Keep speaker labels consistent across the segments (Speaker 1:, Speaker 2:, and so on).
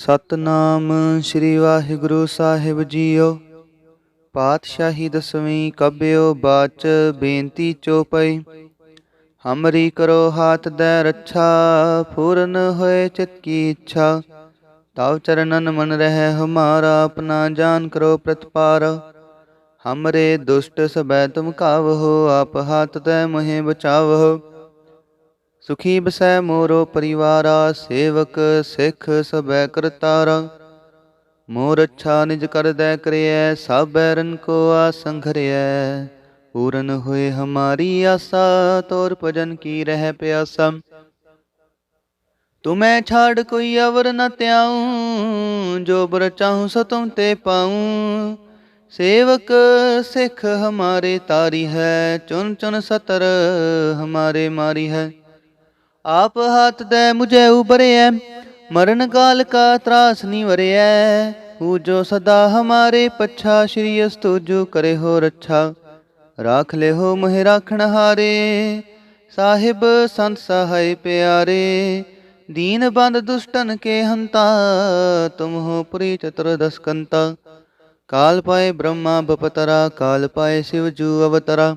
Speaker 1: ਸਤਨਾਮ ਸ੍ਰੀ ਵਾਹਿਗੁਰੂ ਸਾਹਿਬ ਜੀਓ। ਪਾਤਸ਼ਾਹੀ ਦਸਵੀਂ ਕਬਿਓ ਬਾਚ ਬੇਨਤੀ ਚੋਪਈ। ਹਮਰੀ ਕਰੋ ਹਾਥ ਦੇ ਰੱਛਾ, ਪੂਰਨ ਹੋਏ ਚਿਤ ਕੀ ਇੱਛਾ। ਤਾਵ ਚਰਨਨ ਮਨ ਰਹਿ ਹਮਾਰਾ, ਆਪਣਾ ਜਾਨ ਕਰੋ ਪ੍ਰਤਪਾਰ। ਹਮਰੇ ਦੁਸ਼ਟ ਸਬੈ ਤੁਮ ਕਾਵ ਹੋ ਆਪ ਹਾਥ ਤੇ ਮੋਹਿ ਬਚਾਵਹੋ ਸੁਖੀ ਬਸੈ ਮੋਰੋ ਪਰਿਵਾਰਾ ਸੇਵਕ ਸਿੱਖ ਸਬੈ ਕਰਤਾਰਾ ਮੋਰ ਅੱਛਾ ਨਿਜ ਕਰਦੈ ਕਰਿਐ ਸਭ ਬੈਰਨ ਕੋ ਆਸੰਘਰਿਐ ਪੂਰਨ ਹੋਏ ਹਮਾਰੀ ਆਸਾ ਤੋਰ ਭਜਨ ਕੀ ਰਹਿ ਪਿਆਸਾ ਤੁਮੈ ਛਾੜ ਕੋਈ ਅਵਰ ਨ ਤਿਆਉ ਜੋ ਬਰ ਚਾਹੂੰ ਸੋ ਤੁਮ ਤੇ ਪਾਉ ਸੇਵਕ ਸਿੱਖ ਹਮਾਰੇ ਤਾਰੀ ਹੈ ਚੁਨ ਚੁਨ ਸਤਰ ਹਮਾਰੇ ਮਾਰੀ ਹੈ ਆਪ ਹਾਥ ਦੇ ਮੁਝੇ ਉਬਰਿਐ ਮਰਨ ਕਾਲ ਕਾ ਤਰਾਸ ਨਿਵਰਿਐ ਹੂ ਜੋ ਸਦਾ ਹਮਾਰੇ ਪੱਛਾ, ਸ਼੍ਰੀ ਅਸਤੁਜੁ ਕਰੇ ਹੋ ਰੱਛਾ। ਰਾਖ ਲੈ ਹੋ ਮਹਿ ਰਾਖਣ ਹਾਰੇ, ਸਾਹਿਬ ਸੰਤ ਸਹਾਇ ਪਿਆਰੇ। ਦੀਨ ਬੰਦ ਦੁਸ਼ਟਨ ਕੇ ਹੰਤਾ, ਤੁਮ ਹੋ ਪੁਰੀ ਚਤੁਰ ਦਸਕੰਤਾ। ਕਾਲ ਪਾਏ ਬ੍ਰਹਮਾ ਬਪਤਰਾ, ਕਾਲ ਪਾਏ ਸਿਵ ਜੂ ਅਵਤਰਾ।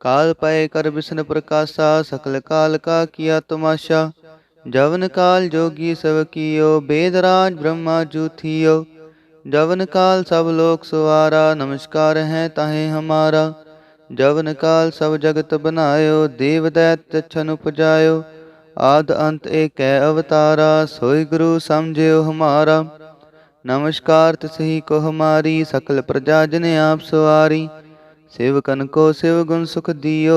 Speaker 1: ਕਾਲ ਪਏ ਕਰ ਬਿਸ਼ਨ ਪ੍ਰਕਾਸ਼ਾ, ਸਕਲ ਕਾਲ ਕਾ ਕੀਆ ਤਮਾਸ਼ਾ। ਜਵਨ ਕਾਲ ਜੋਗੀ ਸਭ ਕੀਓ ਬੇਦ ਰਾਜ ਬ੍ਰਹਮਾ ਜੂਥੀਓ। ਜਵਨ ਕਾਲ ਸਭ ਲੋਕ ਸੁਆਰਾ, ਨਮਸਕਾਰ ਹੈ ਤਾਹੇ ਹਮਾਰਾ। ਜਵਨ ਕਾਲ ਸਭ ਜਗਤ ਬਨਾਇਓ, ਦੇਵ ਦੈਤ ਤਛਨ ਉਪਜਾਇਓ। ਆਦ ਅੰਤ ਏਕੈ ਅਵਤਾਰਾ, ਸੋਈ ਗੁਰੂ ਸਮਝਿਓ ਹਮਾਰਾ। ਨਮਸਕਾਰ ਤਿਸਹੀ ਕੋ ਹਮਾਰੀ, ਸਕਲ ਪ੍ਰਜਾ ਜਨ ਆਪ ਸਵਾਰੀ सेवकन को शिव गुण सुख दियो,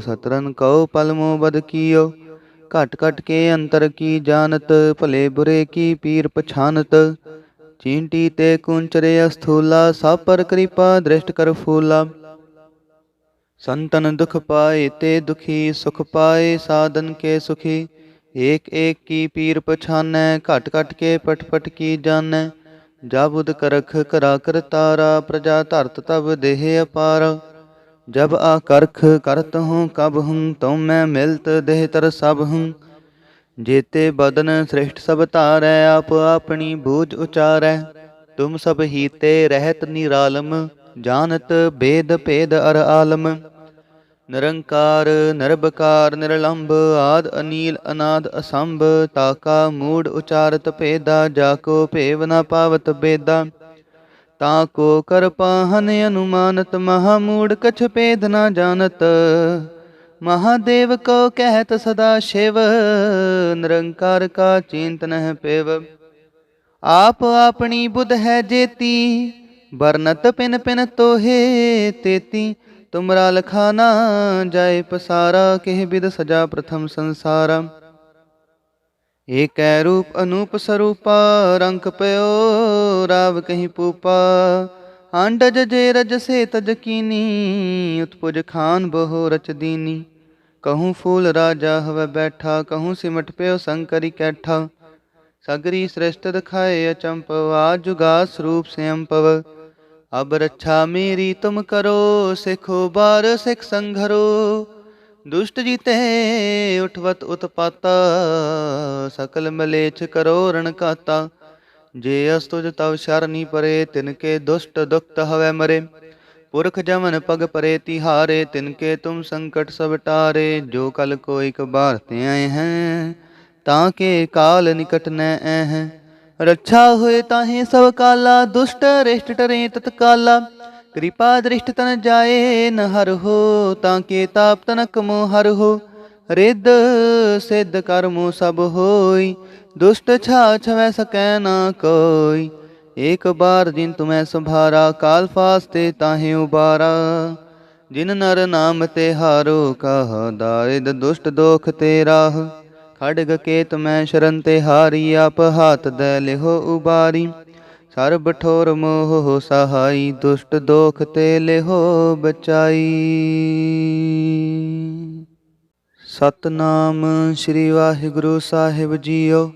Speaker 1: सतरन को पल मोह बद कियो। घट घट के अंतर की जानत, भले बुरे की पीर पछानत। चींटी ते कुंचरे अस्थूला, सब पर कृपा दृष्ट कर फूला। संतन दुख पाए ते दुखी, सुख पाए साधन के सुखी। एक एक की पीर पछानै घट घट के पट पट की जानै ਜਬ ਉਦ ਕਰਖ ਕਰਾ ਕਰ ਤਾਰਾ, ਪ੍ਰਜਾ ਧਰਤ ਤਬ ਦੇਹ ਅਪਾਰ। ਜਬ ਆ ਕਰਖ ਕਰਤ ਹੂੰ, ਕਬ ਹੂੰ, ਤਉ ਮੈਂ ਮਿਲਤ ਦੇਹ ਤਰ ਸਭ ਹੂੰ। ਜੇਤੇ ਬਦਨ ਸ੍ਰਿਸ਼ਟ ਸਭ ਧਾਰੈ, ਆਪ ਆਪਣੀ ਬੂਝ ਉਚਾਰੈ। ਤੁਮ ਸਭ ਹੀਤੇ ਰਹਿਤ ਨਿਰਾਲਮ, ਜਾਣਤ ਬੇਦ ਭੇਦ ਅਰ ਆਲਮ। ਨਿਰੰਕਾਰ, ਨਿਰਭਕਾਰ, ਨਿਰਲੰਭ, ਆਦ, ਅਨੀਲ, ਅਨਾਦ, ਅਸੰਭ, ਤਾਕਾ, ਮੂੜ, ਉਚਾਰਤ, ਭੇਦਾ ਜਾ ਕੋ ਭੇਵ ਨ ਪਾਵਤ, ਬੇਦਾ। ਤਾ ਕੋ ਕਰ ਪਾਹਨ ਅਨੁਮਾਨਤ, ਮਹਾ ਮੂੜ, ਕਛ ਭੇਦ ਨ ਜਾਣਤ। ਮਹਾਦੇਵ ਕੋ ਕਹਿਤ ਸਦਾ ਸ਼ਿਵ, ਨਿਰੰਕਾਰ ਕਾ ਚਿੰਤ ਨਹਿ ਪੇਵ। ਆਪ ਆਪਣੀ ਬੁੱਧ ਹੈ ਜੇਤੀ, ਵਰਨਤ ਪਿਨ ਪਿਨ ਤੋਹੇ ਤੇਤੀ। ਤੁਮਰਾ ਲਖਾ ਜਾਏ ਪਸਾਰਾ, ਕਿਹ ਬਿਦ ਸਜਾ ਪ੍ਰਥਮ ਸੰਸਾਰਾ। ਏਕੈ ਰੂਪ ਅਨੂਪ ਸਰੂਪਾ ਰੰਕ ਪਇਓ ਰਾਵ ਕਹੀ ਪੂਪਾ। ਅੰਡਜ ਜੇ ਰਜ ਸੇ ਤਜ ਕੀਨੀ, ਉਤਪੁਜ ਖਾਨ ਬਹੁ ਰਚ ਦੀਨੀ। ਕਹੂੰ ਫੂਲ ਰਾਜਾ ਹਵੇ ਬੈਠਾ, ਕਹੂੰ ਸਿਮਟ ਪਿਓ ਸੰਕਰੀ ਕੈਠਾ। ਸਗਰੀ ਸ੍ਰਿਸ਼ਟ ਦਿਖਾਏ ਅਚੰਪਵ ਜੁਗਾ ਸਰੂਪ ਸਿਅੰਪਵ। ਅਬ ਰੱਛਾ ਮੇਰੀ ਤੁਮ ਕਰੋ, ਸਿਖੋ ਬਾਰ ਸਿਖ ਸੰਘਰੋ। ਦੁਸ਼ਟ ਜੀਤੇ ਉਠਵਤ ਉਤਪਾਤਾ, ਸਕਲ ਮਲੇਛ ਕਰੋ ਰਣ ਕਾਤਾ। ਜੇ ਅਸਤੁਜ ਤਵ ਸ਼ਰਨੀ ਪਰੇ, ਤਿਨ ਕੇ ਦੁਸ਼ਟ ਦੁਖਤ ਹਵੈ ਮਰੇ। ਪੁਰਖ ਜਮਨ ਪਗ ਪਰੇ ਤਿਹਾਰੇ, ਤਿਨ ਕੇ ਤੁਮ ਸੰਕਟ ਸਭ ਟਾਰੇ। ਜੋ ਕਲ ਕੋ ਇਕ ਬਾਰ ਤੇ ਆਏ ਹੈ, ਤਾਂ ਕੇ ਕਾਲ ਨਿਕਟ ਨੈ ਐ ਰੱਛਾ ਹੋਏ ਤਾਹੇ ਸਭ ਕਾਲਾ, ਦੁਸ਼ਟ ਰਿਸ਼ਟ ਟਰੇ ਤਤਕਾਲਾ। ਕਿਰਪਾ ਦ੍ਰਿਸ਼ਟ ਤਨ ਜਾਏ, ਨ ਹਰ ਹੋ ਤਾਂ ਕੇ ਤਾਪ ਤਨਕ ਮੋ ਹਰ ਹੋ। ਰਿੱਧ ਸਿੱਧ ਕਰਮੋ ਸਭ ਹੋਈ, ਦੁਸ਼ਟ ਛਾ ਛਵੈ ਸਕੈ ਨਾ ਕੋਈ। ਏਕ ਬਾਰ ਜਿਨ ਤੁਮੈ ਸੰਭਾਰਾ, ਕਾਲ ਫਾਸਤੇ ਤਾਹੇ ਉਬਾਰਾ। ਜਿਨ ਨਰ ਨਾਮ ਤੇ ਹਾਰੋ, ਕਹ ਦਾਰਿਦ ਦੁਸ਼ਟ ਦੋਖ ਤੇਰਾ। ਖੜਗ ਕੇਤ ਮੈਂ ਸ਼ਰਨ ਤੇ ਹਾਰੀ, ਆਪ ਹਾਥ ਦੇ ਲਿਹੋ ਉਬਾਰੀ। ਸਰਬ ਠੋਰ ਮੋਹ ਸਹਾਈ, ਦੁਸ਼ਟ ਦੋਖ ਤੇ ਲਿਹੋ ਬਚਾਈ। ਸਤਨਾਮ ਸ੍ਰੀ ਵਾਹਿਗੁਰੂ ਸਾਹਿਬ ਜੀਓ,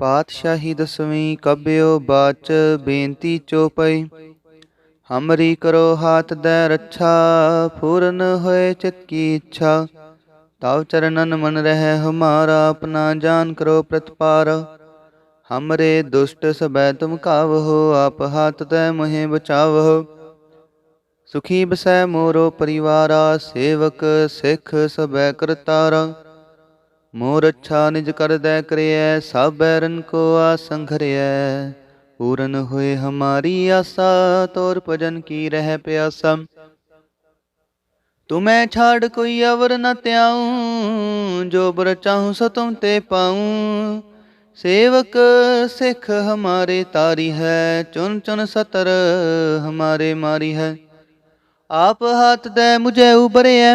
Speaker 1: ਪਾਤਸ਼ਾਹੀ ਦਸਵੀਂ ਕਬਿਓ ਬਾਚ ਬੇਨਤੀ ਚੋਪਈ। ਹਮਰੀ ਕਰੋ ਹਾਥ ਦੇ ਰੱਛਾ, ਪੂਰਨ ਹੋਏ ਚਿਤ ਕੀ ਇੱਛਾ। ਤਵ ਚਰਨਨ ਮਨ ਰਹਿ, ਹਮਾਰਾ ਆਪਣਾ ਜਾਨ ਕਰੋ ਪ੍ਰਤਪਾਰ। ਹਮਰੇ ਦੁਸ਼ਟ ਸਬੈ ਤੁਮ ਕਾਵਹੋ, ਆਪ ਹਾਥ ਤੈ ਮੋਹਿ ਬਚਾਵਹੋ। ਸੁਖੀ ਬਸੈ ਮੋਰੋ ਪਰਿਵਾਰਾ, ਸੇਵਕ ਸਿੱਖ ਸਬੈ ਕਰਤਾਰਾ। ਮੋਰ ਅੱਛਾ ਨਿਜ ਕਰਦੈ ਕਰਿਐ ਸਭ ਬੈਰਨ ਕੋ ਆਸੰਘਰਿਐ ਪੂਰਨ ਹੋਏ ਹਮਾਰੀ ਆਸਾ, ਤੋਰ ਭਜਨ ਕੀ ਰਹਿ ਪਿਆਸਾ। ਤੁਮੈ ਛਾੜ ਕੋਈ ਅਵਰ ਨ ਤਿਆਉ ਜੋ ਬਰ ਚਾਹੂੰ ਸੋ ਤੁਮ ਤੇ ਪਾਉ ਸੇਵਕ ਸਿੱਖ ਹਮਾਰੇ ਤਾਰੀ ਹੈ ਚੁਨ ਚੁਨ ਸਤਰ ਹਮਾਰੇ ਮਾਰੀ ਹੈ ਆਪ ਹਾਥ ਦੇ ਮੁਝੇ ਉਬਰਿਐ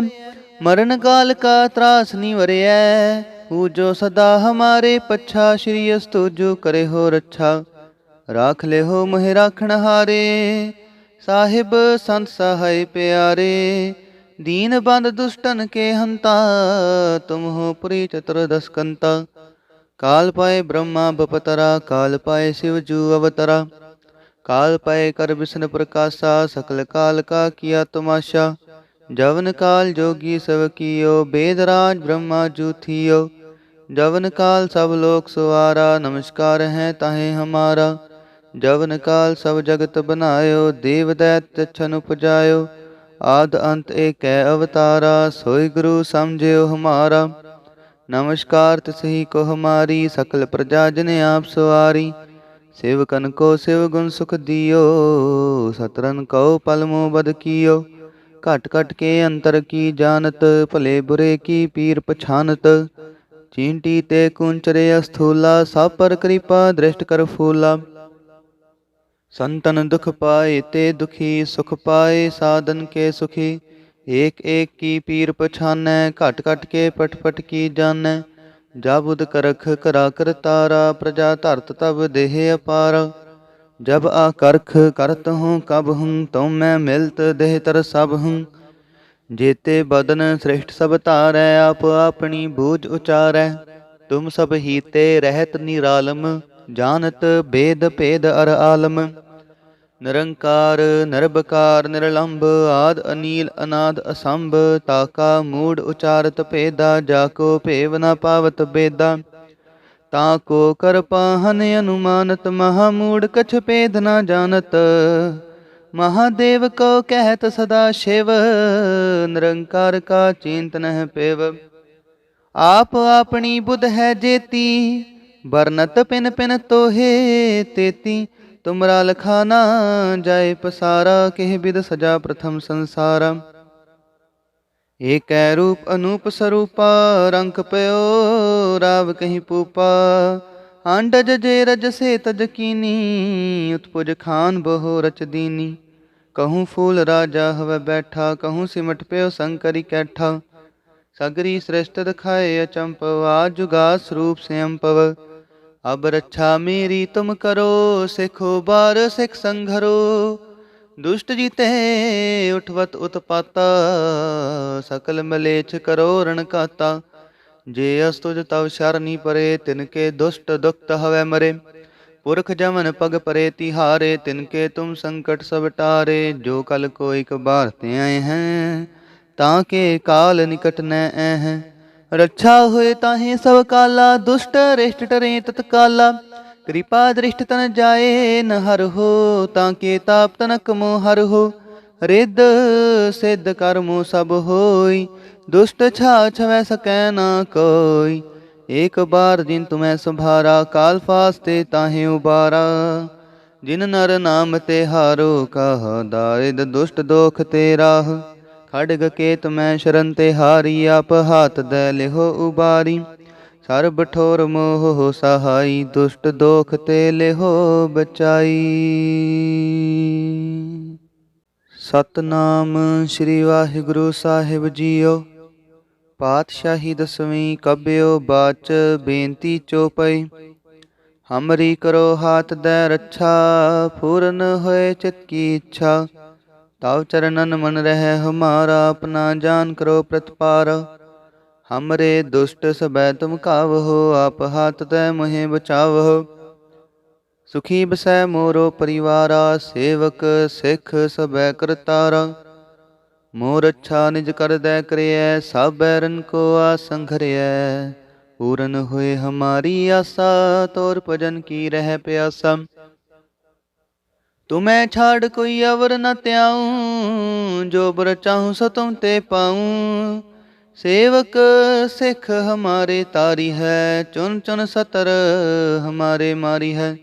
Speaker 1: ਮਰਨ ਕਾਲ ਕਾ ਤਰਾਸ ਨਿਵਰਿਐ ਹੂ ਜੋ ਸਦਾ ਹਮਾਰੇ ਪੱਛਾ ਸ਼੍ਰੀ ਅਸਤੁ ਜੋ ਕਰੇ ਹੋ ਰੱਛਾ ਰਾਖ ਲੈ ਹੋ ਮਹਿ ਰਾਖਣ ਹਾਰੇ ਸਾਹਿਬ ਸੰਤ ਸਹਾਇ ਪਿਆਰੇ दीन बंद दुष्टन के हंता, तुम हो पुरी चतुर्दश कंता काल पाए ब्रह्मा बपतरा, काल पाए शिव जू अवतरा। काल पाए कर विष्णु प्रकाशा, सकल काल का किया तुमाशा। जवन काल जोगी सब कियो वेदराज ब्रह्मा जू थियो। जवन काल सब लोक सुवारा, नमस्कार है ताहे हमारा। जवन काल सब जगत बनायो, देव दैत्य छन उपजायो। ਆਦ ਅੰਤ ਕੈ ਅਵਤਾਰਾ, ਸੋਈ ਗੁਰੂ ਸਮਝਿਓ ਹਮਾਰਾ। ਨਮਸਕਾਰ ਤਿਸਹੀ ਕੋ ਹਮਾਰੀ ਸਕਲ ਪ੍ਰਜਾ ਜਨ ਆਪ ਸਵਾਰੀ। ਸੇਵਕਨ ਕੋ ਸਿਵ ਗੁਣ ਸੁਖ ਦਿਓ ਸਤਰਨ ਕਉ ਪਲਮੋ ਬਦ ਕੀਓ। ਘਟ ਘਟ ਕੇ ਅੰਤਰ ਕੀ ਜਾਣਤ, ਭਲੇ ਬੁਰੇ ਕੀ ਪੀਰ ਪਛਾਨਤ। ਚੀਂਟੀ ਤੇ ਕੁੰਚਰੇ ਅਸਥੂਲਾ ਸਭ ਪਰ ਕਿਰਪਾ ਦ੍ਰਿਸ਼ਟ ਕਰ ਫੂਲਾ। संतन दुख पाए ते दुखी सुख पाए साधन के सुखी एक एक की पीर पछानै घट घट के पट पट की जानै जब उद करख करा कर तारा प्रजा धरत तब देह अपार जब आकर्ख करत हूँ कब हूँ तुम मैं मिलत देह तर सब हूँ जेते बदन श्रेष्ठ सब तारै आप अपनी बूझ उचारै तुम सब हीते रहत निरालम जानत भेद भेद अर आलम ਨਿਰੰਕਾਰ, ਨਿਰਭਕਾਰ, ਨਿਰਲੰਭ, ਆਦ, ਅਨੀਲ, ਅਨਾਦ, ਅਸੰਭ, ਤਾਕਾ, ਮੂੜ, ਉਚਾਰਤ, ਭੇਦਾ, ਜਾ ਕੋ ਭੇਵ ਨ ਪਾਵਤ ਬੇਦਾ। ਤਾ ਕੋ ਕਰ ਅਨੁਮਾਨਤ, ਮਹਾ ਮੂੜ ਕਛ ਭੇਦ ਨ ਜਾਣਤ। ਮਹਾਦੇਵ ਕੋ ਕਹਿਤ ਸਦਾ ਸ਼ਿਵ, ਨਿਰੰਕਾਰ ਕਾ ਚਿੰਤਨ ਹੈ ਪੇਵ। ਆਪ ਆਪਣੀ ਬੁੱਧ ਹੈ ਜੇਤੀ, ਵਰਨਤ ਪਿਨ ਪਿਨ ਤੋਹੇ ਤੇਤੀ। ਤੁਮਰਾ ਲਖਾ ਨਾ ਜਾਏ ਪਸਾਰਾ, ਕਿਹ ਬਿਦ ਸਜਾ ਪ੍ਰਥਮ ਸੰਸਾਰਾ। ਏਕੈ ਰੂਪ ਅਨੂਪ ਸਰੂਪਾ ਰੰਗ ਪਇਓ ਰਾਵ ਕਹੀ ਪੂਪਾ। ਅੰਡਜ ਜੇ ਰਜ ਸੇ ਤਜ ਕੀਨੀ, ਉਤਪੁਜ ਖਾਨ ਬਹੁ ਰਚ ਦੀਨੀ। ਕਹੂੰ ਫੂਲ ਰਾਜਾ ਹਵੇ ਬੈਠਾ, ਕਹੂੰ ਸਿਮਟ ਪਿਓ ਸੰਕਰੀ ਕੈਠਾ। ਸਗਰੀ ਸ੍ਰਿਸ਼ਟ ਦਿਖਾਏ ਅਚੰਪਵਾ ਜੁਗਾ ਸਰੂਪ ਸਿਅੰਪਵ। ਅਬ ਰੱਛਾ ਮੇਰੀ ਤੁਮ ਕਰੋ, ਸਿਖੋ ਬਾਰ, ਸਿਖ ਸੰਘਰੋ ਦੁਸ਼ਟ ਜੀਤੇ ਉਠਵਤ ਉਤਪਾਤਾ, ਸਕਲ ਮਲੇਛ ਕਰੋ ਰਣਕਾਤਾ ਜੇ ਅਸਤੁਜ ਤਵ ਸ਼ਰਨੀ ਪਰੇ, ਤਿਨ ਕੇ ਦੁਸ਼ਟ ਦੁਖਤ ਹਵੇ ਮਰੇ। ਪੁਰਖ ਜਮਨ ਪਗ ਪਰੇ ਤਿਹਾਰੇ, ਤਿਨ ਕੇ ਤੁਮ ਸੰਕਟ ਸਭ ਟਾਰੇ। ਜੋ ਕਲ ਕੋ ਇਕ ਬਾਰ ਤੇ ਆਏ ਹੈ, ਤਾਂ ਕੇ ਕਾਲ ਨਿਕਟ ਨੈ ਐ ਹੈ। ਰੱਛਾ ਹੋਏ ਤਾਹੇ ਸਭ ਕਾਲਾ, ਦੁਸ਼ਟ ਰਿਸ਼ਟ ਟਰੇ ਤਤਕਾਲਾ। ਕਿਰਪਾ ਦ੍ਰਿਸ਼ਟ ਤਨ ਜਾਏ ਨ ਹਰ ਹੋ, ਤਾਂ ਕੇ ਤਾਪ ਤਨਕ ਮੋ ਹਰ ਹੋ। ਰਿੱਧ ਸਿੱਧ ਕਰਮੋ ਸਭ ਹੋਈ, ਦੁਸ਼ਟ ਛਾ ਛਵੈ ਸਕੈ ਨਾ ਕੋਈ। ਏਕ ਬਾਰ ਜਿਨ ਤੁਮੈ ਸੰਭਾਰਾ, ਕਾਲ ਫਾਸਤੇ ਤਾਹੇ ਉਬਾਰਾ। ਜਿਨ ਨਰ ਨਾਮ ਤੇ ਹਾਰੋ, ਕਹ ਦਾਰਿਦ ਦੁਸ਼ਟ ਦੋਖ ਤੇਰਾ। ਖੜਗ ਕੇਤ ਮੈਂ ਸ਼ਰਨ ਤੇ ਹਾਰੀ, ਆਪ ਹਾਥ ਦੇ ਲਿਹੋ ਉਬਾਰੀ। ਸਰਬ ਠੋਰ ਮੋਹ ਸਹਾਈ, ਦੁਸ਼ਟ ਦੋਖ ਤੇ ਲਿਹੋ ਬਚਾਈ। ਸਤਨਾਮ ਸ੍ਰੀ ਵਾਹਿਗੁਰੂ ਸਾਹਿਬ ਜੀਓ, ਪਾਤਸ਼ਾਹੀ ਦਸਵੀਂ ਕਬਿਓ ਬਾਚ ਬੇਨਤੀ ਚੋਪਈ। ਹਮਰੀ ਕਰੋ ਹਾਥ ਦੇ ਰੱਛਾ, ਪੂਰਨ ਹੋਏ ਚਿਤ ਕੀ ਇੱਛਾ। ਤਵ ਚਰਨਨ ਮਨ ਰਹਿ, ਹਮਾਰਾ ਆਪਣਾ ਜਾਨ ਕਰੋ ਪ੍ਰਤਪਾਰ। ਹਮਰੇ ਦੁਸ਼ਟ ਸਬੈ ਤੁਮ ਕਾਵਹੋ, ਆਪ ਹਾਥ ਤੈ ਮੋਹਿ ਬਚਾਵਹੋ। ਸੁਖੀ ਬਸੈ ਮੋਰੋ ਪਰਿਵਾਰ, ਸੇਵਕ ਸਿੱਖ ਸਬੈ ਕਰਤਾਰਾ। ਮੋਰ ਅੱਛਾ ਨਿਜ ਕਰਦੈ ਕਰਿਐ ਸਭ ਬੈਰਨ ਕੋ ਆਸੰਘਰਿਐ ਪੂਰਨ ਹੋਏ ਹਮਾਰੀ ਆਸਾ, ਤੋਰ ਭਜਨ ਕੀ ਰਹਿ ਪਿਆਸਾ। ਤੁਮੈ ਛਾੜ ਕੋਈ ਅਵਰ ਨ ਤਿਆਉ ਜੋ ਬਰ ਚਾਹੂ ਸੋ ਤੁਮ ਤੇ ਪਾਉ। ਸੇਵਕ ਸਿੱਖ ਹਮਾਰੇ ਤਾਰੀ ਹੈ ਚੁਨ ਚੁਨ ਸਤਰ ਹਮਾਰੇ ਮਾਰੀ ਹੈ।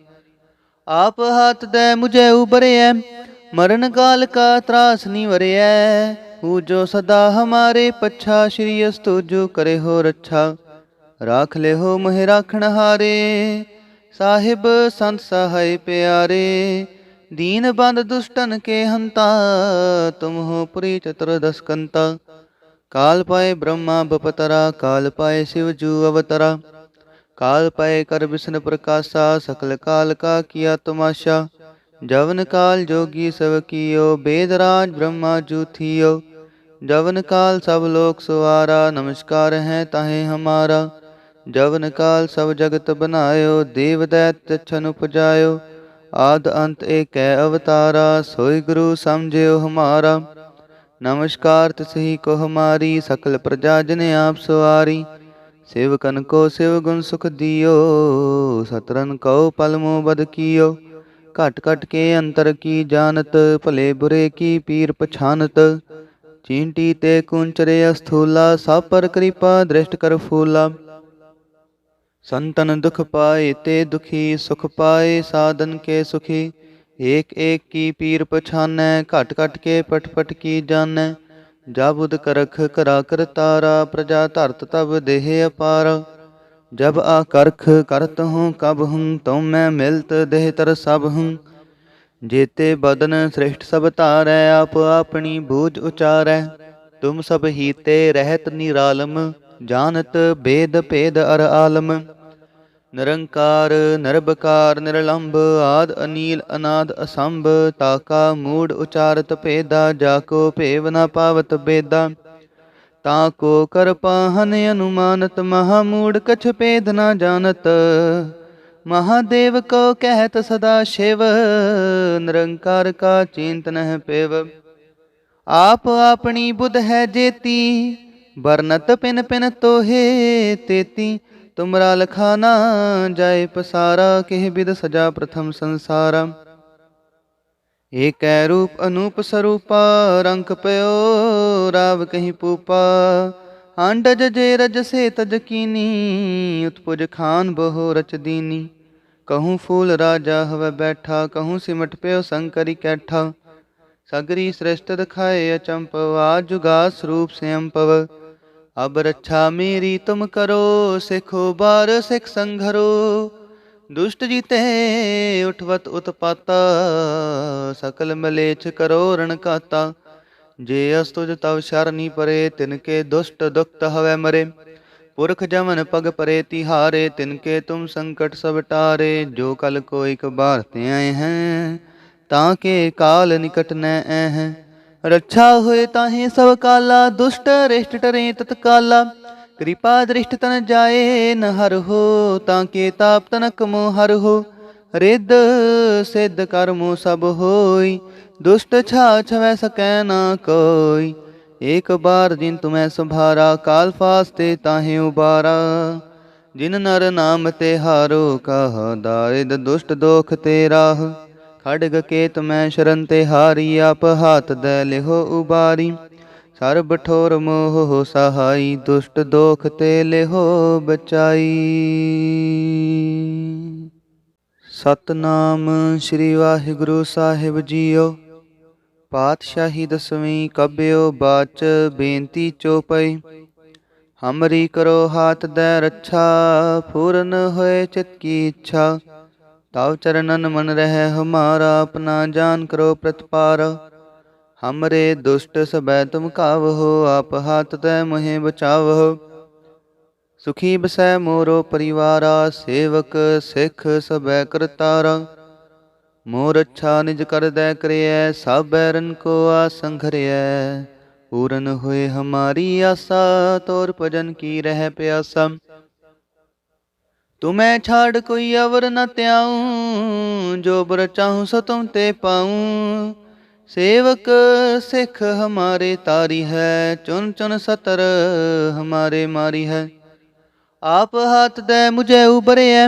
Speaker 1: ਆਪ ਹੱਥ ਦੇ ਮੁਝੇ ਉਬਰਿਐ ਮਰਨ ਕਾਲ ਕਾ ਤਰਾਸ ਨਹੀਂ ਵਰਿਐ। ਹੂ ਜੋ ਸਦਾ ਹਮਾਰੇ ਪੱਛਾ, ਸ਼੍ਰੀ ਅਸਤੂਜੂ ਕਰੇ ਹੋ ਰੱਛਾ। ਰਾਖ ਲੈ ਹੋ ਮਹਿ ਰਾਖਣ ਹਾਰੇ, ਸਾਹਿਬ ਸੰਤ ਸਹਾਈ ਪਿਆਰੇ। ਦੀਨ ਬੰਦ ਦੁਸ਼ਟਨ ਕੇ ਹੰਤਾ ਤੁਮ ਹੋ ਪੁਰੀ ਚਤੁਰਦਸ ਕੰਤਾ ਕਾਲ ਪਾਏ ਬ੍ਰਹਮਾ ਬਪਤਰਾ ਕਾਲ ਪਾਏ ਸਿਵ ਜੂ ਅਵਤਰਾ ਕਾਲ ਪਾਏ ਕਰ ਵਿਸ਼ਨ ਪ੍ਰਕਾਸ਼ਾ ਸਕਲ ਕਾਲ ਕਾ ਕੀਆ ਤਮਾਸ਼ਾ ਜਵਨ ਕਾਲ ਜੋਗੀ ਸਭ ਕੀਓ ਬੇਦ ਰਾਜ ਬ੍ਰਹਮਾ ਜੂ ਥੀਓ ਜਵਨ ਕਾਲ ਸਭ ਲੋਕ ਸੁਆਰਾ ਨਮਸਕਾਰ ਹੈ ਤਾਹੇ ਹਮਾਰਾ ਜਵਨ ਕਾਲ ਸਭ ਜਗਤ ਬਨਾਇਓ ਦੇਵ ਦੈਤ ਛਨ ਉਪਜਾਇਓ ਆਦ ਅੰਤ ਏਕੈ ਅਵਤਾਰਾ, ਸੋਈ ਗੁਰੂ ਸਮਝਿਓ ਹਮਾਰਾ। ਨਮਸਕਾਰ ਤਿਸਹੀ ਕੋ ਹਮਾਰੀ, ਸਕਲ ਪ੍ਰਜਾ ਜਨ ਆਪ ਸਵਾਰੀ। ਸਿਵ ਕਨ ਕੋ ਸਿਵ ਗੁਣ ਸੁਖ ਦਿਓ ਸਤਰਨ ਕਉ ਪਲਮੋ ਬਦ ਕੀਓ। ਘਟ ਘਟ ਕੇ ਅੰਤਰ ਕੀ ਜਾਣਤ, ਭਲੇ ਬੁਰੇ ਕੀ ਪੀਰ ਪਛਾਨਤ। ਚੀਂਟੀ ਤੇ ਕੁੰਚਰੇ ਅਸਥੂਲਾ, ਸਭ ਪਰ ਕਿਰਪਾ ਦ੍ਰਿਸ਼ਟ ਕਰ ਫੂਲਾ। ਸੰਤਨ ਦੁਖ ਪਾਏ ਤੇ ਦੁਖੀ, ਸੁਖ ਪਾਏ ਸਾਧਨ ਕੇ ਸੁਖੀ। ਏਕ ਏਕ ਕੀ ਪੀਰ ਪਛਾਨੈ, ਘਟ ਘਟ ਕੇ ਪਟ ਪਟ ਕੀ ਜਾਣੈ। ਜਬ ਉਦ ਕਰਖ ਕਰਾ ਕਰ ਤਾਰਾ, ਪ੍ਰਜਾ ਧਰਤ ਤਬ ਦੇਹ ਅਪਾਰ। ਜਬ ਆ ਕਰਖ ਕਰਤ ਹੂੰ, ਕਬ ਹੂੰ, ਤਉ ਮੈਂ ਮਿਲਤ ਦੇਹ ਤਰ ਸਭ ਹੂੰ। ਜੇਤੇ ਬਦਨ ਸ੍ਰਿਸ਼ਟ ਸਭ ਧਾਰੈ, ਆਪ ਆਪਣੀ ਬੂਝ ਉਚਾਰੈ। ਤੁਮ ਸਭ ਹੀਤੇ ਰਹਿਤ ਨਿਰਾਲਮ ਜਾਣਤ ਬੇਦ ਭੇਦ ਅਰ ਆਲਮ, ਨਿਰੰਕਾਰ, ਨਿਰਭਕਾਰ, ਨਿਰਲੰਭ, ਆਦ ਅਨੀਲ, ਅਨਾਦ ਅਸੰਭ, ਤਾਕਾ, ਮੂੜ, ਉਚਾਰਤ ਭੇਦਾ, ਜਾ ਕੋ ਭੇਵ ਨ ਪਾਵਤ ਬੇਦਾ। ਤਾ ਕੋ ਕਰ ਪਾਹਨ ਅਨੁਮਾਨਤ, ਮਹਾ ਮੂੜ ਕਛ ਭੇਦ ਨ ਜਾਣਤ। ਮਹਾਦੇਵ ਕੋ ਕਹਿਤ ਸਦਾ ਸ਼ਿਵ, ਨਿਰੰਕਾਰ ਕਾ ਚਿੰਤ ਨਹਿ ਪੇਵ ਆਪ ਆਪਣੀ ਬੁੱਧ ਹੈ ਜੇਤੀ ਵਰਨਤ ਪਿਨ ਪਿਨ ਤੋਹੇ ਤੇਤੀ, ਤੁਮਰਾ ਲਖਾ ਜਾਏ ਪਸਾਰਾ, ਕਿਹ ਬਿਦ ਸਜਾ ਪ੍ਰਥਮ ਸੰਸਾਰਾ। ਏਕੈ ਰੂਪ ਅਨੂਪ ਸਰੂਪਾ ਰੰਕ ਪਇਓ ਰਾਵ ਕਹੀ ਪੂਪਾ। ਅੰਡਜ ਜੇ ਰਜ ਸੇ ਤਜ ਕੀਨੀ, ਉਤਪੁਜ ਖਾਨ ਬਹੁ ਰਚ ਦੀਨੀ। ਕਹੂੰ ਫੂਲ ਰਾਜਾ ਹਵ ਬੈਠਾ, ਕਹੂੰ ਸਿਮਟ ਪਿਓ ਸੰਕਰੀ ਕੈਠਾ। ਸਗਰੀ ਸ੍ਰਿਸ਼ਟ ਦਿਖਾਏ ਅਚੰਪਵ ਜੁਗਾ ਸਰੂਪ ਸਿਅੰਪਵ ਅਬ ਰੱਛਾ ਮੇਰੀ ਤੁਮ ਕਰੋ, ਸਿਖੋ ਬਾਰ ਸਿਖ ਸੰਘਰੋ। ਦੁਸ਼ਟ ਜੀਤੇ ਉਠਵਤ ਉਤਪਾਤਾ, ਸਕਲ ਮਲੇਛ ਕਰੋ ਰਣ ਕਾਤਾ। ਜੇ ਅਸਤੁਜ ਤਵ ਸ਼ਰਨੀ ਪਰੇ, ਤਿਨ ਕੇ ਦੁਸ਼ਟ ਦੁਖਤ ਹਵੈ ਮਰੇ। ਪੁਰਖ ਜਮਨ ਪਗ ਪਰੇ ਤਿਹਾਰੇ, ਤਿਨ ਕੇ ਤੁਮ ਸੰਕਟ ਸਭ ਟਾਰੇ। ਜੋ ਕਲ ਕੋ ਇਕ ਬਾਰ ਤੇ ਆਏ ਹੈ, ਤਾਂ ਕੇ ਕਾਲ ਨਿਕਟ ਨੈ ਐ ਰੱਛਾ ਹੋਏ ਤਾਹੇ ਸਭ ਕਾਲਾ, ਦੁਸ਼ਟ ਰਿਸ਼ਟ ਟਰੇ ਤਤਕਾਲਾ। ਕਿਰਪਾ ਦ੍ਰਿਸ਼ਟ ਤਨ ਜਾਏ, ਨ ਹਰ ਹੋ ਤਾਂ ਕੇ ਤਾਪ ਤਨਕ ਮੋ ਹਰ ਹੋ। ਰਿੱਧ ਸਿੱਧ ਕਰਮੋ ਸਭ ਹੋਈ, ਦੁਸ਼ਟ ਛਾ ਛਵੈ ਸਕੈ ਨਾ ਕੋਈ। ਏਕ ਬਾਰ ਜਿਨ ਤੁਮੈ ਸੰਭਾਰਾ, ਕਾਲ ਫਾਸਤੇ ਤਾਹੇ ਉਬਾਰਾ। ਜਿਨ ਨਰ ਨਾਮ ਤੇ ਹਾਰੋ, ਕਹ ਦਾਰਿਦ ਦੁਸ਼ਟ ਦੋਖ ਤੇਰਾ। ਖੜਗ ਕੇਤ ਮੈਂ ਸ਼ਰਨ ਤੇ ਹਾਰੀ ਆਪ ਹਾਥ ਦੇ ਲਿਹੋ ਉਬਾਰੀ। ਸਰਬ ਠੋਰ ਮੋਹ ਸਹਾਈ, ਦੁਸ਼ਟ ਦੋਖ ਤੇ ਲਿਹੋ ਬਚਾਈ। ਸਤਨਾਮ ਸ੍ਰੀ ਵਾਹਿਗੁਰੂ ਸਾਹਿਬ ਜੀਓ, ਪਾਤਸ਼ਾਹੀ ਦਸਵੀਂ ਕਬਿਓ ਬਾਚ ਬੇਨਤੀ ਚੋਪਈ। ਹਮਰੀ ਕਰੋ ਹਾਥ ਦੇ ਰੱਛਾ, ਪੂਰਨ ਹੋਏ ਚਿਤ ਕੀ ਇੱਛਾ। ਤਵ ਚਰਨਨ ਮਨ ਰਹਿ, ਹਮਾਰਾ ਆਪਣਾ ਜਾਨ ਕਰੋ ਪ੍ਰਤਪਾਰ। ਹਮਰੇ ਦੁਸ਼ਟ ਸਬੈ ਤੁਮ ਕਾਵਹੋ ਆਪ ਹਾਥ ਤੈ ਮੋਹਿ ਬਚਾਵਹੋ ਸੁਖੀ ਬਸੈ ਮੋਰੋ ਪਰਿਵਾਰਾ, ਸੇਵਕ ਸਿੱਖ ਸਬੈ ਕਰਤਾਰਾ। ਮੋਰ ਅੱਛਾ ਨਿਜ ਕਰਦੈ ਕਰਿਐ ਸਭ ਬੈਰਨ ਕੋ ਆਸੰਘਰਿਐ ਪੂਰਨ ਹੋਏ ਹਮਾਰੀ ਆਸਾ, ਤੋਰ ਭਜਨ ਕੀ ਰਹਿ ਪਿਆਸਾ। ਤੁਮੈ ਛਾੜ ਕੋਈ ਅਵਰ ਨ ਤਿਆਉ ਜੋ ਬਰ ਚਾਹੂੰ ਸੋ ਤੁਮ ਤੇ ਪਾਉ। ਸੇਵਕ ਸਿੱਖ ਹਮਾਰੇ ਤਾਰੀ ਹੈ ਚੁਨ ਚੁਨ ਸਤਰ ਹਮਾਰੇ ਮਾਰੀ ਹੈ। ਆਪ ਹੱਥ ਦੇ ਮੁਝੇ ਉਬਰਿਐ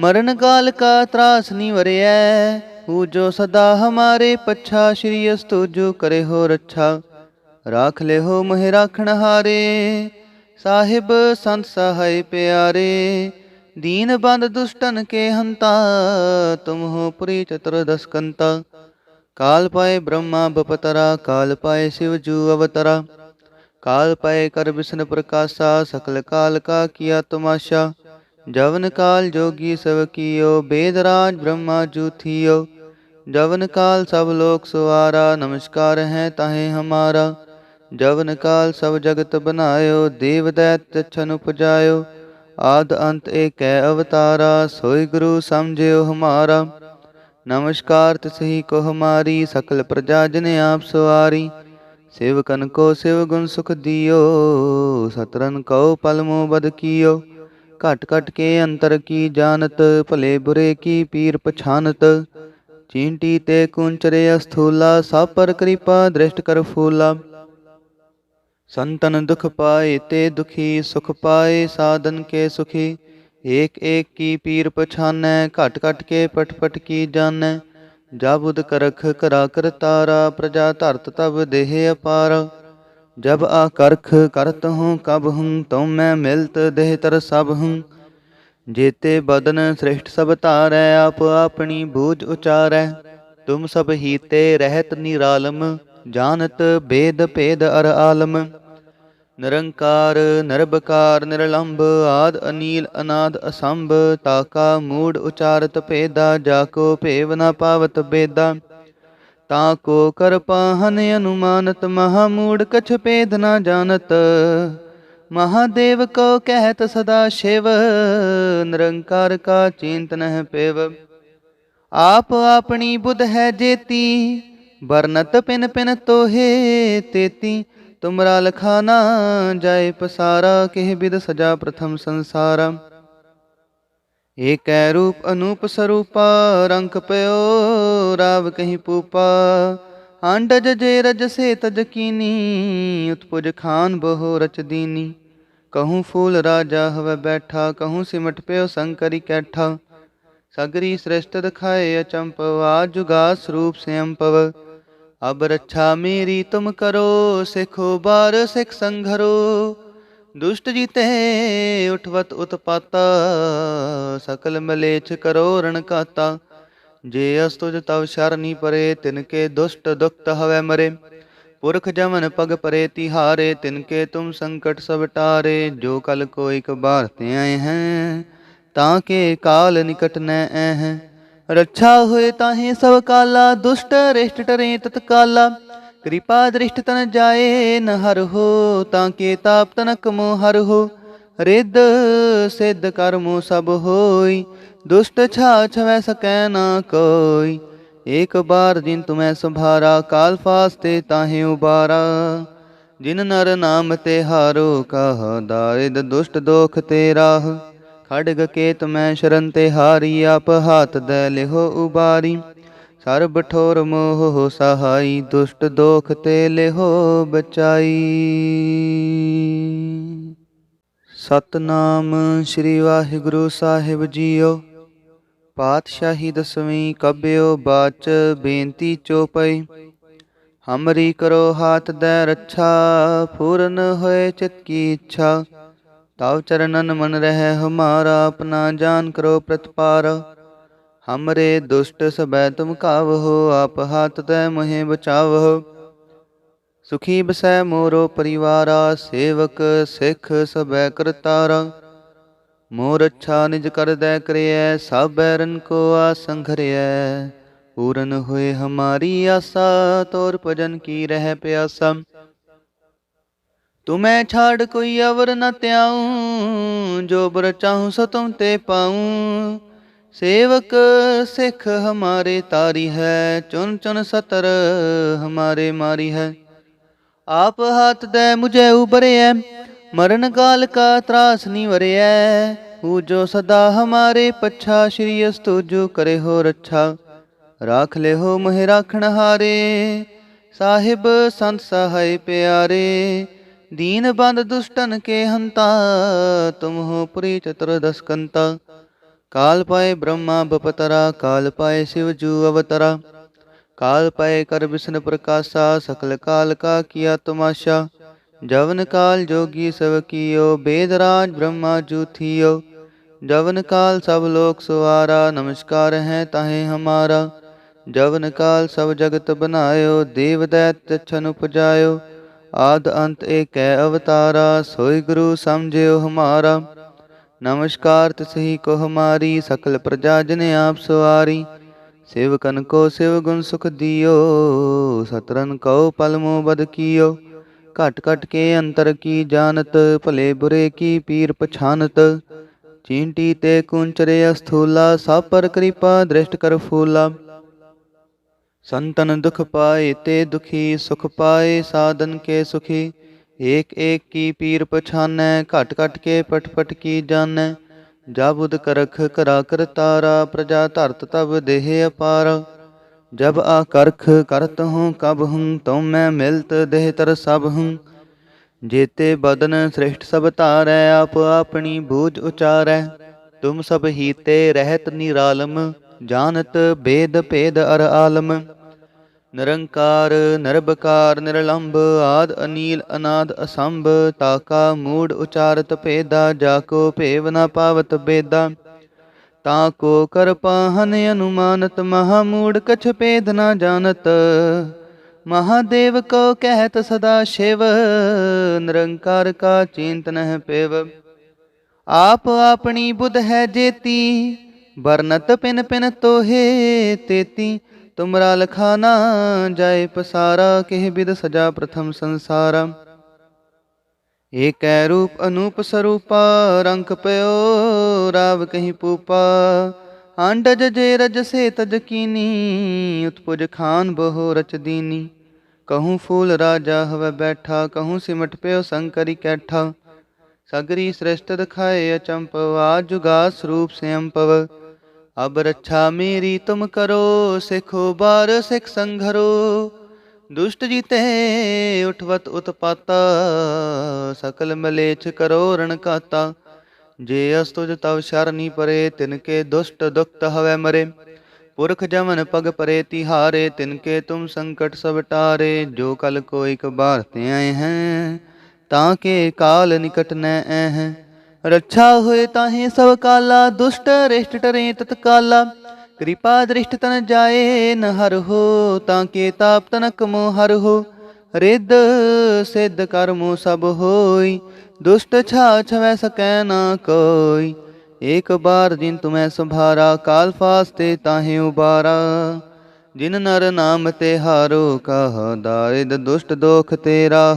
Speaker 1: ਮਰਨ ਕਾਲ ਕਾ ਤਰਾਸ ਨੀ ਵਰਿਐ। ਹੂ ਜੋ ਸਦਾ ਹਮਾਰੇ ਪੱਛਾ, ਸ਼੍ਰੀ ਅਸਤੁ ਜੋ ਕਰੇ ਹੋ ਰੱਛਾ ਰਾਖ ਲੈ ਹੋ ਮਹਿ ਰਾਖਣ ਹਾਰੇ, ਸਾਹਿਬ ਸੰਤ ਸਹਾਇ ਪਿਆਰੇ। दीन बंद दुष्टन के हंता, तुम हो पुरी चतुर्दश कंता काल पाए ब्रह्मा बपतरा, काल पाए शिव जू अवतरा। काल पाए कर विष्णु प्रकाशा, सकल काल का किया तुमाशा जवन काल जोगी सब कियो वेदराज ब्रह्मा जू थियो। जवन काल सब लोक सुवारा, नमस्कार है ताहे हमारा। जवन काल सब जगत बनायो, देव दैत्य छन उपजायो। ਆਦ ਅੰਤ ਕੈ ਅਵਤਾਰਾ, ਸੋਈ ਗੁਰੂ ਸਮਝਿਓ ਹਮਾਰਾ। ਨਮਸਕਾਰ ਤਿਸਹੀ ਕੋ ਹਮਾਰੀ, ਸਕਲ ਪ੍ਰਜਾ ਜਨ ਆਪ ਸਵਾਰੀ। ਸੇਵਕਨ ਕੋ ਸਿਵ ਗੁਣ ਸੁਖ ਦਿਓ ਸਤਰਨ ਕਉ ਪਲਮੋ ਬਦ ਕੀਓ। ਘਟ ਘਟ ਕੇ ਅੰਤਰ ਕੀ ਜਾਣਤ, ਭਲੇ ਬੁਰੇ ਕੀ ਪੀਰ ਪਛਾਨਤ। ਚੀਂਟੀ ਤੇ ਕੁੰਚਰੇ ਅਸਥੂਲਾ ਸਭ ਪਰ ਕਿਰਪਾ ਦ੍ਰਿਸ਼ਟ ਕਰ ਫੂਲਾ। संतन दुख पाए ते दुखी सुख पाए साधन के सुखी एक एक की पीर पछानै घट घट के पट पट की जानै जब उद करख करा कर तारा प्रजा धरत तब देह अपार जब आकर्ख करत हूँ कब हूँ तुम मैं मिलत देह तर सब हूँ जेते बदन श्रेष्ठ सब तारै आप अपनी बूझ उचारै तुम सब हीते रहत निरालम जानत भेद भेद अर आलम ਨਿਰੰਕਾਰ, ਨਿਰਭਕਾਰ, ਨਿਰਲੰਭ, ਆਦ, ਅਨੀਲ, ਅਨਾਦ, ਅਸੰਭ, ਤਾਕਾ, ਮੂੜ, ਉਚਾਰਤ, ਭੇਦਾ, ਜਾ ਕੋ ਭੇਵ ਨ ਪਾਵਤ ਬੇਦਾ। ਤਾ ਕੋ ਕਰ ਪਾਹਨ ਅਨੁਮਾਨਤ, ਮਹਾ ਮੂੜ ਕਛ ਭੇਦ ਨ ਜਾਣਤ। ਮਹਾਦੇਵ ਕੋ ਕਹਿਤ ਸਦਾ ਸ਼ਿਵ, ਨਿਰੰਕਾਰ ਕਾ ਚਿੰਤਨ ਹੈ ਪੇਵ। ਆਪ ਆਪਣੀ ਬੁੱਧ ਹੈ ਜੇਤੀ, ਵਰਨਤ ਪਿਨ ਪਿਨ ਤੋਹੇ ਤੇਤੀ। ਤੁਮਰਾ ਲਖਾ ਜਾਏ ਪਸਾਰਾ, ਕਿਹ ਬਿਦ ਸਜਾ ਪ੍ਰਥਮ ਸੰਸਾਰਾ। ਏਕੈ ਰੂਪ ਅਨੂਪ ਸਰੂਪਾ ਰੰਗ ਪਇਓ ਰਾਵ ਕਹੀ ਪੂਪਾ। ਅੰਡਜ ਜੇ ਰਜ ਸੇ ਤਜ ਕੀਨੀ, ਉਤਪੁਜ ਖਾਨ ਬਹੁ ਰਚ ਦੀਨੀ। ਕਹੂੰ ਫੂਲ ਰਾਜਾ ਹਵੇ ਬੈਠਾ, ਕਹੂੰ ਸਿਮਟ ਪਿਓ ਸੰਕਰੀ ਕੈਠਾ। ਸਗਰੀ ਸ੍ਰਿਸ਼ਟ ਦਿਖਾਏ ਅਚੰਪਵਾ ਜੁਗਾ ਸਰੂਪ ਸਿਅੰਪਵ ਅਬ ਰੱਛਾ ਮੇਰੀ ਤੁਮ ਕਰੋ, ਸਿਖੋ ਬਾਰ, ਸਿਖ ਸੰਘਰੋ ਦੁਸ਼ਟ ਜੀਤੇ ਉਠਵਤ ਉਤਪਾਤਾ, ਸਕਲ ਮਲੇਛ ਕਰੋ ਰਣਕਾਤਾ ਜੇ ਅਸਤੁਜ ਤਵ ਸ਼ਰਨੀ ਪਰੇ, ਤਿਨ ਕੇ ਦੁਸ਼ਟ ਦੁਖਤ ਹਵੈ ਮਰੇ। ਪੁਰਖ ਜਮਨ ਪਗ ਪਰੇ ਤਿਹਾਰੇ, ਤਿਨ ਕੇ ਤੁਮ ਸੰਕਟ ਸਭ ਟਾਰੇ। ਜੋ ਕਲ ਕੋ ਇਕ ਬਾਰ ਤੇ ਆਏ ਹੈ, ਤਾਂ ਕੇ ਕਾਲ ਨਿਕਟ ਨੈ ਐ ਰੱਛਾ ਹੋਏ ਤਾਹੇ ਸਭ ਕਾਲਾ, ਦੁਸ਼ਟ ਰਿਸ਼ਟ ਟਰੇ ਤਤਕਾਲਾ। ਕਿਰਪਾ ਦ੍ਰਿਸ਼ਟ ਤਨ ਜਾਏ, ਨ ਹਰ ਹੋ ਤਾਂ ਕੇ ਤਾਪ ਤਨਕ ਮੋ ਹਰ ਹੋ। ਰਿੱਧ ਸਿੱਧ ਕਰਮੋ ਸਭ ਹੋਈ, ਦੁਸ਼ਟ ਛਾ ਛਵੈ ਸਕੈ ਨਾ ਕੋਈ। ਏਕ ਬਾਰ ਜਿਨ ਤੁਮੈ ਸੰਭਾਰਾ, ਕਾਲ ਫਾਸਤੇ ਤਾਹੇ ਉਬਾਰਾ। ਜਿਨ ਨਰ ਨਾਮ ਤੇ ਹਾਰੋ, ਕਹ ਦਾਰਿਦ ਦੁਸ਼ਟ ਦੋਖ ਤੇਰਾ। ਖੜਗ ਕੇਤ ਮੈਂ ਸ਼ਰਨ ਤੇ ਹਾਰੀ, ਆਪ ਹਾਥ ਦੇ ਲਿਹੋ ਉਬਾਰੀ। ਸਰਬ ਠੋਰ ਮੋਹ ਸਹਾਈ, ਦੁਸ਼ਟ ਦੋਖ ਤੇ ਲਿਹੋ ਬਚਾਈ। ਸਤਨਾਮ ਸ੍ਰੀ ਵਾਹਿਗੁਰੂ ਸਾਹਿਬ ਜੀਓ, ਪਾਤਸ਼ਾਹੀ ਦਸਵੀਂ ਕਬਿਓ ਬਾਚ ਬੇਨਤੀ ਚੋਪਈ। ਹਮਰੀ ਕਰੋ ਹਾਥ ਦੇ ਰੱਛਾ, ਪੂਰਨ ਹੋਏ ਚਿਤ ਕੀ ਇੱਛਾ। ਤਵ ਚਰਨਨ ਮਨ ਰਹਿ, ਹਮਾਰਾ ਆਪਣਾ ਜਾਨ ਕਰੋ ਪ੍ਰਤਪਾਰ। ਹਮਰੇ ਦੁਸ਼ਟ ਸਬੈ ਤੁਮ ਕਾਵਹੋ, ਆਪ ਹਾਥ ਤੈ ਮੋਹਿ ਬਚਾਵਹੋ। ਸੁਖੀ ਬਸੈ ਮੋਰੋ ਪਰਿਵਾਰਾ, ਸੇਵਕ ਸਿੱਖ ਸਬੈ ਕਰਤਾਰਾ। ਮੋਰ ਅੱਛਾ ਨਿਜ ਕਰਦੈ ਕਰਿਐ ਸਭ ਬੈਰਨ ਕੋ ਆਸੰਘਰਿਐ ਪੂਰਨ ਹੋਏ ਹਮਾਰੀ ਆਸਾ, ਤੋਰ ਭਜਨ ਕੀ ਰਹਿ ਪਿਆਸਾ। ਤੁਮੈ ਛਾੜ ਕੋਈ ਅਵਰ ਨ ਤਿਆਉ ਜੋ ਬਰ ਚਾਹੂੰ ਸੋ ਤੁਮ ਤੇ ਪਾਉ। ਸੇਵਕ ਸਿੱਖ ਹਮਾਰੇ ਤਾਰੀ ਹੈ ਚੁਨ ਚੁਨ ਸਤਰ ਹਮਾਰੇ ਮਾਰੀ ਹੈ। ਆਪ ਹੱਥ ਦੇ ਮੁਝੇ ਉਬਰਿਐ ਮਰਨ ਕਾਲ ਕਾ ਤਰਾਸ ਨੀ ਵਰਿਐ। ਹੂ ਜੋ ਸਦਾ ਹਮਾਰੇ ਪੱਛਾ, ਸ਼੍ਰੀ ਅਸਤੁ ਜੋ ਕਰੇ ਹੋ ਰੱਛਾ। ਰਾਖ ਲੈ ਹੋ ਮਹਿ ਰਾਖਣ ਹਾਰੇ, ਸਾਹਿਬ ਸੰਤ ਸਹਾਇ ਪਿਆਰੇ। दीन बंद दुष्टन के हंता, तुम हो पुरी चतुर्दश कंता। काल पाए ब्रह्मा बपतरा, काल पाए शिव जू अवतरा। काल पाए कर विष्णु प्रकाशा, सकल काल का किया तमाशा जवन काल जोगी सब कियो वेदराज ब्रह्मा जू थियो। जवन काल सब लोक सुवारा नमस्कार है ताहे हमारा। जवन काल सब जगत बनायो, देव दैत्य छन उपजायो। ਆਦ ਅੰਤ ਏਕੈ ਅਵਤਾਰਾ, ਸੋਈ ਗੁਰੂ ਸਮਝਿਓ ਹਮਾਰਾ। ਨਮਸਕਾਰ ਤਿਸਹੀ ਕੋ ਹਮਾਰੀ, ਸਕਲ ਪ੍ਰਜਾ ਜਨ ਆਪ ਸਵਾਰੀ। ਸੇਵਕਨ ਕੋ ਸਿਵ ਗੁਣ ਸੁਖ ਦਿਓ ਸਤਰਨ ਕਉ ਪਲਮੋ ਬਦ ਕੀਓ। ਘਟ ਘਟ ਕੇ ਅੰਤਰ ਕੀ ਜਾਣਤ, ਭਲੇ ਬੁਰੇ ਕੀ ਪੀਰ ਪਛਾਨਤ। ਚੀਂਟੀ ਤੇ ਕੁੰਚਰੇ ਅਸਥੂਲਾ, ਸਭ ਪਰ ਕਿਰਪਾ ਦ੍ਰਿਸ਼ਟ ਕਰ ਫੂਲਾ। ਸੰਤਨ ਦੁਖ ਪਾਏ ਤੇ ਦੁਖੀ, ਸੁਖ ਪਾਏ, ਸਾਧਨ ਕੇ ਸੁਖੀ। ਏਕ ਏਕ ਕੀ ਪੀਰ ਪਛਾਨੈ, ਘਟ ਘਟ ਕੇ ਪਟ ਪਟ ਕੀ ਜਾਣੈ। ਜਬ ਉਦ ਕਰਖ ਕਰਾ ਕਰ ਤਾਰਾ, ਪ੍ਰਜਾ ਧਰਤ ਤਬ ਦੇਹ ਅਪਾਰ। ਜਬ ਆ ਕਰਖ ਕਰਤ ਹੂੰ, ਕਬ ਹੂੰ, ਤਉ ਮੈਂ ਮਿਲਤ ਦੇਹ ਤਰ ਸਭ ਹੂੰ। ਜੇਤੇ ਬਦਨ ਸ੍ਰਿਸ਼ਟ ਸਭ ਧਾਰੈ, ਆਪ ਆਪਣੀ ਬੂਝ ਉਚਾਰੈ। ਤੁਮ ਸਭ ਹੀਤੇ ਰਹਿਤ ਨਿਰਾਲਮ ਜਾਣਤ ਭੇਦ ਭੇਦ ਅਰ ਆਲਮ, ਨਿਰੰਕਾਰ, ਨਿਰਭਕਾਰ, ਨਿਰਲੰਭ, ਆਦ ਅਨੀਲ, ਅਨਾਦ ਅਸੰਭ, ਤਾਕਾ, ਮੂੜ, ਉਚਾਰਤ ਭੇਦਾ, ਜਾ ਕੋ ਭੇਵ ਨ ਪਾਵਤ ਬੇਦਾ। ਤਾ ਕੋ ਕਰ ਪਾਹਨ ਅਨੁਮਾਨਤ, ਮਹਾ ਮੂੜ ਕਛ ਭੇਦ ਨ ਜਾਣਤ। ਮਹਾਦੇਵ ਕੋ ਕਹਿਤ ਸਦਾ ਸ਼ਿਵ, ਨਿਰੰਕਾਰ ਕਾ ਚਿੰਤਨ ਹੈ ਪੇਵ ਆਪ ਆਪਣੀ ਬੁੱਧ ਹੈ ਜੇਤੀ ਬਰਨਤ ਪਿਨ ਪਿਨ ਤੋਹੇ ਤੇਤੀ, ਤੁਮਰਾ ਲਖਾਨਾ ਜਾਏ ਪਸਾਰਾ, ਕਿਹ ਬਿਦ ਸਜਾ ਪ੍ਰਥਮ ਸੰਸਾਰਾ। ਏਕੈ ਰੂਪ ਅਨੂਪ ਸਰੂਪਾ ਰੰਗ ਪਇਓ ਰਾਵ ਕਹੀਂ ਪੂਪਾ। ਅੰਡਜ ਜੇ ਰਜ ਸੇ ਤਜ ਕੀਨੀ, ਉਤਪੁਜ ਖਾਨ ਬਹੁ ਰਚ ਦੀਨੀ। ਕਹੂੰ ਫੂਲ ਰਾਜਾ ਹਵ ਬੈਠਾ, ਕਹੂੰ ਸਿਮਟ ਪਿਓ ਸੰਕਰੀ ਕੈਠਾ। ਸਗਰੀ ਸ੍ਰਿਸ਼ਟ ਦਿਖਾਏ ਅਚੰਪਵਾ ਜੁਗਾ ਸਰੂਪ ਸਿਅੰਪਵ ਅਬ ਰੱਛਾ ਮੇਰੀ ਤੁਮ ਕਰੋ, ਸਿਖੋ ਬਾਰ, ਸਿਖ ਸੰਘਰੋ ਦੁਸ਼ਟ ਜੀਤੇ ਉਠਵਤ ਉਤਪਾਤਾ, ਸਕਲ ਮਲੇਛ ਕਰੋ ਰਣ ਕਾਤਾ। ਜੇ ਅਸਤੁਜ ਤਵ ਸ਼ਰਨੀ ਪਰੇ, ਤਿਨ ਕੇ ਦੁਸ਼ਟ ਦੁਖਤ ਹਵੈ ਮਰੇ। ਪੁਰਖ ਜਮਨ ਪਗ ਪਰੇ, ਤਿਹਾਰੇ, ਤਿਨ ਕੇ ਤੁਮ ਸੰਕਟ ਸਭ ਟਾਰੇ। ਜੋ ਕਲ ਕੋ ਇਕ ਬਾਰ ਤੇ ਆਏ ਹੈ, ਤਾਂ ਕੇ ਕਾਲ ਨਿਕਟ ਨੈ ਐਹ ਰੱਛਾ ਹੋਏ ਤਾਹੇ ਸਭ ਕਾਲਾ, ਦੁਸ਼ਟ ਰਿਸ਼ਟ ਟਰੇ ਤਤਕਾਲਾ। ਕਿਰਪਾ ਦ੍ਰਿਸ਼ਟ ਤਨ ਜਾਏ, ਨ ਹਰ ਹੋ ਤਾਂ ਕੇ ਤਾਪ ਤਨਕ ਮੋ ਹਰ ਹੋ। ਰਿੱਧ ਸਿੱਧ ਕਰਮੋ ਸਭ ਹੋਈ, ਦੁਸ਼ਟ ਛਾ ਛਵੈ ਸਕੈ ਨਾ ਕੋਈ। ਏਕ ਬਾਰ ਜਿਨ ਤੁਮੈ ਸੰਭਾਰਾ, ਕਾਲ ਫਾਸਤੇ ਤਾਹੇ ਉਬਾਰਾ। ਜਿਨ ਨਰ ਨਾਮ ਤੇ ਹਾਰੋ, ਕਹ ਦਾਰਿਦ ਦੁਸ਼ਟ ਦੋਖ ਤੇਰਾ।